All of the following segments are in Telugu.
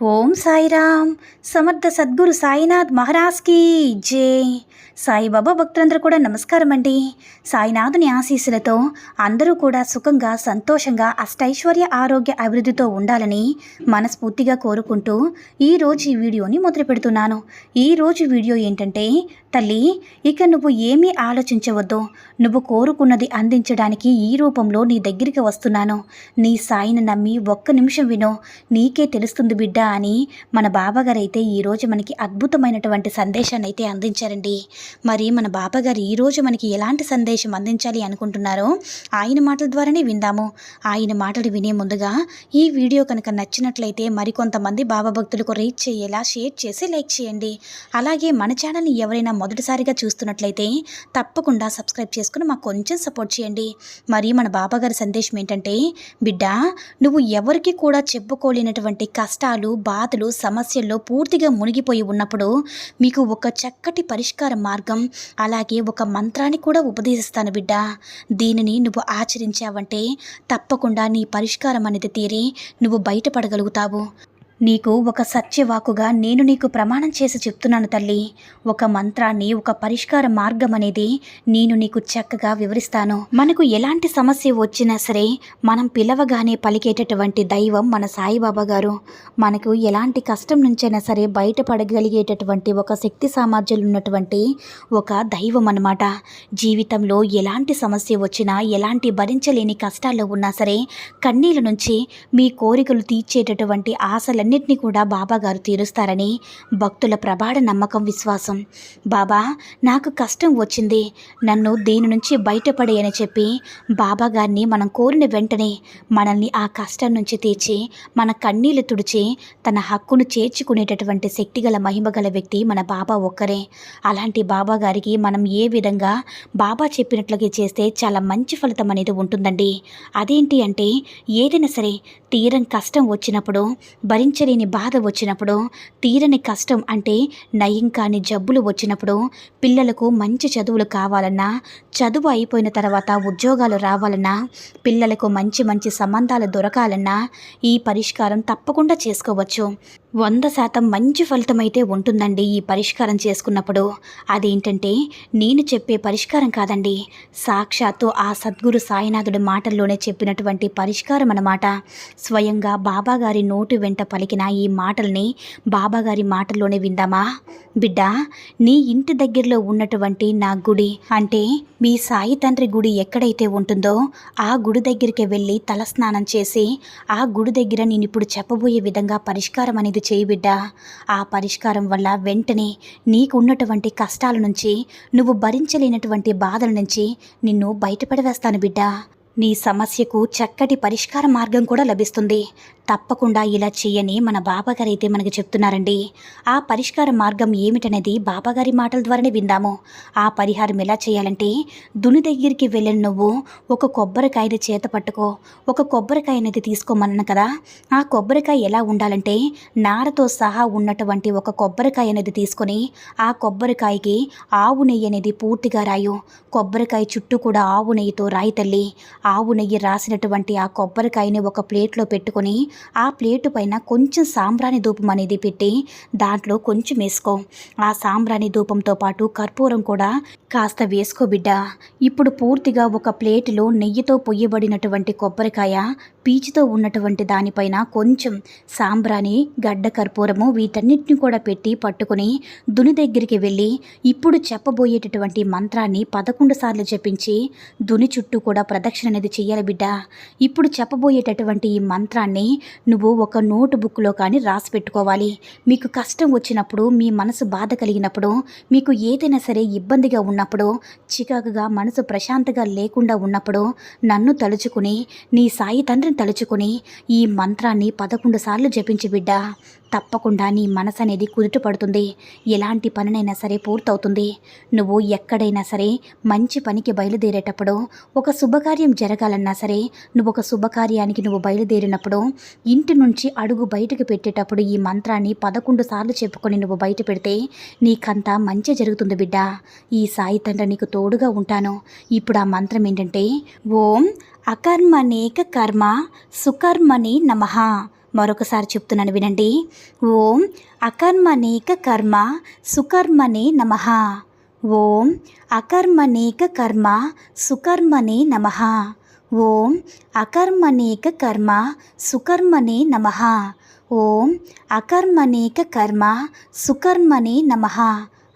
ఓం సాయిరామ్. సమర్థ సద్గురు సాయినాథ్ మహారాజ్కి జై. సాయిబాబా భక్తులందరూ కూడా నమస్కారం అండి. సాయినాథుని ఆశీస్సులతో అందరూ కూడా సుఖంగా సంతోషంగా అష్టైశ్వర్య ఆరోగ్య అభివృద్ధితో ఉండాలని మనస్ఫూర్తిగా కోరుకుంటూ ఈరోజు ఈ వీడియోని మొదలు పెడుతున్నాను ఈరోజు వీడియో ఏంటంటే తల్లి ఇక నువ్వు ఏమీ ఆలోచించవద్దు. నువ్వు కోరుకున్నది అందించడానికి ఈ రూపంలో నీ దగ్గరికి వస్తున్నాను. నీ సాయిని నమ్మి ఒక్క నిమిషం వినో. నీకే తెలుస్తుంది బిడ్డ అని మన బాబాగారైతే ఈరోజు మనకి అద్భుతమైనటువంటి సందేశాన్ని అయితే అందించారండి. మరి మన బాబాగారు ఈరోజు మనకి ఎలాంటి సందేశం అందించాలి అనుకుంటున్నారో ఆయన మాటల ద్వారానే విందాము. ఆయన మాటలు వినే ముందుగా ఈ వీడియో కనుక నచ్చినట్లయితే మరికొంతమంది బాబా భక్తులకు రీచ్ చేయేలా షేర్ చేసి లైక్ చేయండి. అలాగే మన ఛానల్ని ఎవరైనా మొదటిసారిగా చూస్తున్నట్లయితే తప్పకుండా సబ్స్క్రైబ్ చేసుకుని మాకు కొంచెం సపోర్ట్ చేయండి. మరి మన బాబాగారి సందేశం ఏంటంటే బిడ్డ నువ్వు ఎవరికి కూడా చెప్పుకోలేనటువంటి కష్టాలు బాధలు సమస్యల్లో పూర్తిగా మునిగిపోయి ఉన్నప్పుడు మీకు ఒక చక్కటి పరిష్కార మార్గం అలాగే ఒక మంత్రాన్ని కూడా ఉపదేశిస్తాను బిడ్డ. దీనిని నువ్వు ఆచరించావంటే తప్పకుండా నీ పరిష్కారం అనేది తీరి నువ్వు బయటపడగలుగుతావు. నీకు ఒక సత్యవాకుగా నేను నీకు ప్రమాణం చేసి చెప్తున్నాను తల్లి. ఒక మంత్రాన్ని ఒక పరిష్కార మార్గం అనేది నేను నీకు చక్కగా వివరిస్తాను. మనకు ఎలాంటి సమస్య వచ్చినా సరే మనం పిలవగానే పలికేటటువంటి దైవం మన సాయిబాబా గారు. మనకు ఎలాంటి కష్టం నుంచైనా సరే బయటపడగలిగేటటువంటి ఒక శక్తి సామర్థ్యాలు ఉన్నటువంటి ఒక దైవం అన్నమాట. జీవితంలో ఎలాంటి సమస్య వచ్చినా ఎలాంటి భరించలేని కష్టాల్లో ఉన్నా సరే కన్నీళ్ళ నుంచి మీ కోరికలు తీర్చేటటువంటి ఆశలన్నింటినీ కూడా బాబా గారు తీరుస్తారని భక్తుల ప్రబాడ నమ్మకం విశ్వాసం. బాబా నాకు కష్టం వచ్చింది. నన్ను దీని నుంచి బయటపడేయని చెప్పి బాబా గారిని మనం కోరిన వెంటనే మనల్ని ఆ కష్టం నుంచి తీర్చి మన కన్నీళ్ళు తుడిచి తన హక్కును చేర్చుకునేటటువంటి శక్తిగల మహిమగల వ్యక్తి మన బాబా ఒక్కరే. అలాంటి బాబా గారికి మనం ఏ విధంగా బాబా చెప్పినట్లుగా చేస్తే చాలా మంచి ఫలితం అనేది ఉంటుందండి. అదేంటి అంటే ఏదైనా సరే తీరం కష్టం వచ్చినప్పుడు భరించలేని బాధ వచ్చినప్పుడు తీరని కష్టం అంటే నయం కాని జబ్బులు వచ్చినప్పుడు పిల్లలకు మంచి చదువులు కావాలన్నా చదువు అయిపోయిన తర్వాత ఉద్యోగాలు రావాలన్నా పిల్లలకు మంచి మంచి సంబంధాలు దొరకాలన్నా ఈ పరిష్కారం తప్పకుండా చేసుకోవచ్చు. వంద శాతం మంచి ఫలితం అయితే ఉంటుందండి ఈ పరిష్కారం చేసుకున్నప్పుడు. అదేంటంటే నేను చెప్పే పరిష్కారం కాదండి. సాక్షాత్తు ఆ సద్గురు సాయినాథుడి మాటల్లోనే చెప్పినటువంటి పరిష్కారం అన్నమాట. స్వయంగా బాబాగారి నోటి వెంట పలికిన ఈ మాటల్ని బాబాగారి మాటల్లోనే విందామా? బిడ్డ నీ ఇంటి దగ్గరలో ఉన్నటువంటి నా గుడి అంటే మీ సాయి తండ్రి గుడి ఎక్కడైతే ఉంటుందో ఆ గుడి దగ్గరికి వెళ్ళి తలస్నానం చేసి ఆ గుడి దగ్గర నేను ఇప్పుడు చెప్పబోయే విధంగా పరిష్కారం అనేది చేయి బిడ్డ. ఆ పరిష్కారం వల్ల వెంటనే నీకు ఉన్నటువంటి కష్టాల నుంచి నువ్వు భరించలేనటువంటి బాధల నుంచి నిన్ను బయటపడవేస్తాను బిడ్డ. నీ సమస్యకు చక్కటి పరిష్కార మార్గం కూడా లభిస్తుంది. తప్పకుండా ఇలా చేయని మన బాబాగారు అయితే మనకు చెప్తున్నారండి. ఆ పరిష్కార మార్గం ఏమిటనేది బాబాగారి మాటల ద్వారానే విందాము. ఆ పరిహారం ఎలా చేయాలంటే దుని దగ్గరికి వెళ్ళిన నువ్వు ఒక కొబ్బరికాయని చేత పట్టుకో. ఒక కొబ్బరికాయ అనేది తీసుకోమన్నాను కదా ఆ కొబ్బరికాయ ఎలా ఉండాలంటే నారతో సహా ఉన్నటువంటి ఒక కొబ్బరికాయ అనేది తీసుకొని ఆ కొబ్బరికాయకి ఆవు నెయ్యి అనేది పూర్తిగా రాయు. కొబ్బరికాయ చుట్టూ కూడా ఆవు నెయ్యితో రాయి తల్లి. ఆవు నెయ్యి రాసినటువంటి ఆ కొబ్బరికాయని ఒక ప్లేట్లో పెట్టుకొని ఆ ప్లేటు పైన కొంచెం సాంబ్రాణి ధూపం అనేది పెట్టి దాంట్లో కొంచెం వేసుకో. ఆ సాంబ్రాణి ధూపంతో పాటు కర్పూరం కూడా కాస్త వేసుకో బిడ్డ. ఇప్పుడు పూర్తిగా ఒక ప్లేటులో నెయ్యితో పొయ్యబడినటువంటి కొబ్బరికాయ పీచుతో ఉన్నటువంటి దానిపైన కొంచెం సాంబ్రాణి గడ్డ కర్పూరము వీటన్నిటిని కూడా పెట్టి పట్టుకొని దుని దగ్గరికి వెళ్ళి ఇప్పుడు చెప్పబోయేటటువంటి మంత్రాన్ని పదకొండు సార్లు జపించి దుని చుట్టూ కూడా ప్రదక్షిణ అనేది చేయాలి బిడ్డ. ఇప్పుడు చెప్పబోయేటటువంటి ఈ మంత్రాన్ని నువ్వు ఒక నోటు బుక్లో కానీ రాసి పెట్టుకోవాలి. మీకు కష్టం వచ్చినప్పుడు మీ మనసు బాధ కలిగినప్పుడు మీకు ఏదైనా సరే ఇబ్బందిగా ఉన్నప్పుడు చికాకుగా మనసు ప్రశాంతగా లేకుండా ఉన్నప్పుడు నన్ను తలుచుకుని నీ సాయి తండ్రిని తలుచుకుని ఈ మంత్రాన్ని పదకొండు సార్లు జపించి బిడ్డ. తప్పకుండా నీ మనసు అనేది కుదుట పడుతుంది. ఎలాంటి పనినైనా సరే పూర్తవుతుంది. నువ్వు ఎక్కడైనా సరే మంచి పనికి బయలుదేరేటప్పుడు ఒక శుభకార్యం జరగాలన్నా సరే నువ్వు ఒక శుభకార్యానికి నువ్వు బయలుదేరినప్పుడు ఇంటి నుంచి అడుగు బయటకు పెట్టేటప్పుడు ఈ మంత్రాన్ని పదకొండు సార్లు చెప్పుకొని నువ్వు బయట పెడితే నీకంతా మంచి జరుగుతుంది బిడ్డ. ఈ సాయి తండ్రి నీకు తోడుగా ఉంటాను. ఇప్పుడు ఆ మంత్రం ఏంటంటే ఓం అకర్మనేక కర్మ సుకర్మని నమః. మరొకసారి చెప్తున్నాను వినండి. ఓం అకర్మనేక కర్మ సుకర్మనే నమ. ఓం అకర్మనేక కర్మ సుకర్మనే నమ. ఓం అకర్మనేక కర్మ సుకర్మణే నమ. ఓం అకర్మనేక కర్మ సుకర్మణే నమ.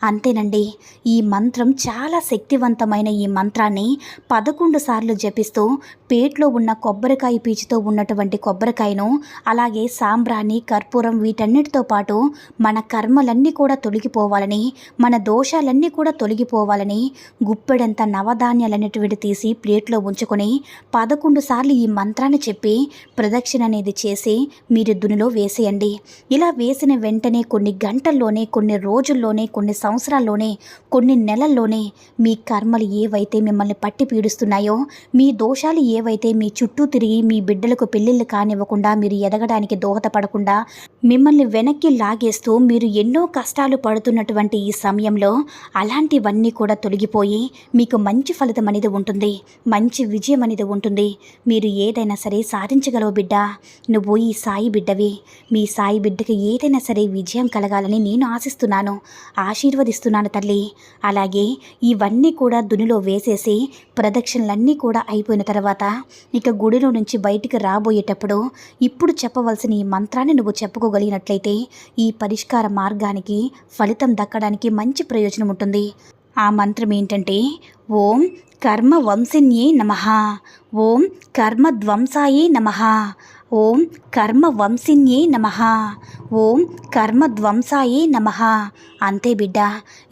అంతేనండి ఈ మంత్రం చాలా శక్తివంతమైన ఈ మంత్రాన్ని పదకొండు సార్లు జపిస్తూ పేట్లో ఉన్న కొబ్బరికాయ పీచుతో ఉన్నటువంటి కొబ్బరికాయను అలాగే సాంబ్రాణి కర్పూరం వీటన్నిటితో పాటు మన కర్మలన్నీ కూడా తొలగిపోవాలని మన దోషాలన్నీ కూడా తొలగిపోవాలని గుప్పెడంత నవధాన్యాలన్నిటివి తీసి ప్లేట్లో ఉంచుకొని పదకొండు సార్లు ఈ మంత్రాన్ని చెప్పి ప్రదక్షిణ అనేది చేసి మీరు దునిలో వేసేయండి. ఇలా వేసిన వెంటనే కొన్ని గంటల్లోనే కొన్ని రోజుల్లోనే కొన్ని సంవత్సరాల్లోనే కొన్ని నెలల్లోనే మీ కర్మలు ఏవైతే మిమ్మల్ని పట్టి పీడిస్తున్నాయో మీ దోషాలు ఏ ఏవైతే మీ చుట్టూ తిరిగి మీ బిడ్డలకు పెళ్ళిళ్ళు కానివ్వకుండా మీరు ఎదగడానికి దోహదపడకుండా మిమ్మల్ని వెనక్కి లాగేస్తూ మీరు ఎన్నో కష్టాలు పడుతున్నటువంటి ఈ సమయంలో అలాంటివన్నీ కూడా తొలగిపోయి మీకు మంచి ఫలితం అనేది ఉంటుంది. మంచి విజయం అనేది ఉంటుంది. మీరు ఏదైనా సరే సాధించగలవు బిడ్డ. నువ్వు ఈ సాయి బిడ్డవి. మీ సాయి బిడ్డకి ఏదైనా సరే విజయం కలగాలని నేను ఆశిస్తున్నాను. ఆశీర్వదిస్తున్నాను తల్లి. అలాగే ఇవన్నీ కూడా దునిలో వేసేసి ప్రదక్షిణలన్నీ కూడా అయిపోయిన తర్వాత ఇక గుడిలో నుంచి బయటికి రాబోయేటప్పుడు ఇప్పుడు చెప్పవలసిన ఈ మంత్రాన్ని నువ్వు చెప్పుకోగలిగినట్లయితే ఈ పరిష్కార మార్గానికి ఫలితం దక్కడానికి మంచి ప్రయోజనం ఉంటుంది. ఆ మంత్రం ఏంటంటే ఓం కర్మ వంశిన్యే నమ ఓం కర్మ ధ్వంసాయే నమ ఓం కర్మ వంశిన్యే నమ. ఓం కర్మ ధ్వంసాయే నమ. అంతే బిడ్డ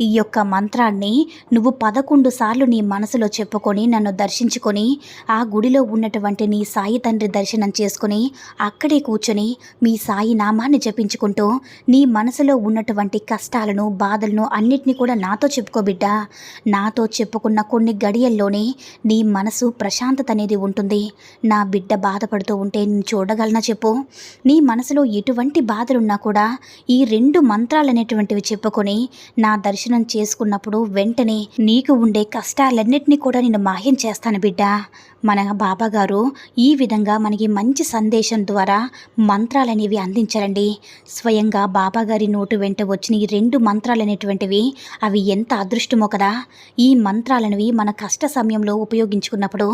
ఈ యొక్క మంత్రాన్ని నువ్వు పదకొండు సార్లు నీ మనసులో చెప్పుకొని నన్ను దర్శించుకొని ఆ గుడిలో ఉన్నటువంటి నీ సాయి తండ్రి దర్శనం చేసుకొని అక్కడే కూర్చొని మీ సాయి నామాన్ని జపించుకుంటూ నీ మనసులో ఉన్నటువంటి కష్టాలను బాధలను అన్నిటినీ కూడా నాతో చెప్పుకో బిడ్డ. నాతో చెప్పుకున్న కొన్ని గడియల్లోనే నీ మనసు ప్రశాంతత అనేది ఉంటుంది. నా బిడ్డ బాధపడుతూ ఉంటే నేను చూడగలనా చెప్పు? నీ మనసులో ఎటువంటి బాధలున్నా కూడా ఈ రెండు మంత్రాలు అనేటువంటివి చెప్పుకొని నా దర్శనం చేసుకున్నప్పుడు వెంటనే నీకు ఉండే కష్టాలన్నిటినీ కూడా నేను మాయం చేస్తాను బిడ్డ. మన బాబాగారు ఈ విధంగా మనకి మంచి సందేశం ద్వారా మంత్రాలు అనేవి అందించారండి. స్వయంగా బాబాగారి నోటు వెంట వచ్చిన ఈ రెండు మంత్రాలు అనేటువంటివి అవి ఎంత అదృష్టమో కదా? ఈ మంత్రాలనేవి మన కష్ట సమయంలో ఉపయోగించుకున్నప్పుడు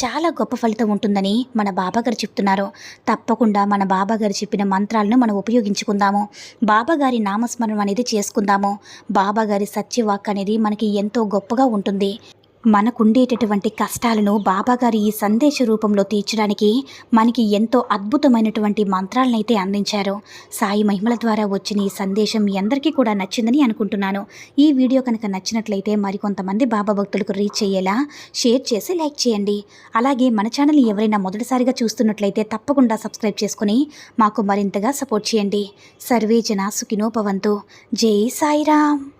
చాలా గొప్ప ఫలితం ఉంటుందని మన బాబాగారు చెప్తున్నారు. తప్పకుండా మన బాబా గారు చెప్పిన మంత్రాలను మనం ఉపయోగించుకుందాము. బాబా గారి నామస్మరణం అనేది చేసుకుందాము. బాబా గారి సత్యవాక్ అనేది మనకి ఎంతో గొప్పగా ఉంటుంది. మనకుండేటటువంటి కష్టాలను బాబాగారి ఈ సందేశ రూపంలో తీర్చడానికి మనకి ఎంతో అద్భుతమైనటువంటి మంత్రాలనైతే అందించారు. సాయి మహిమల ద్వారా వచ్చిన ఈ సందేశం మీ అందరికీ కూడా నచ్చిందని అనుకుంటున్నాను. ఈ వీడియో కనుక నచ్చినట్లయితే మరికొంతమంది బాబా భక్తులకు రీచ్ అయ్యేలా షేర్ చేసి లైక్ చేయండి. అలాగే మన ఛానల్ ఎవరైనా మొదటిసారిగా చూస్తున్నట్లయితే తప్పకుండా సబ్స్క్రైబ్ చేసుకుని మాకు మరింతగా సపోర్ట్ చేయండి. సర్వే జన సుఖినోపవంతు జై సాయిరామ్.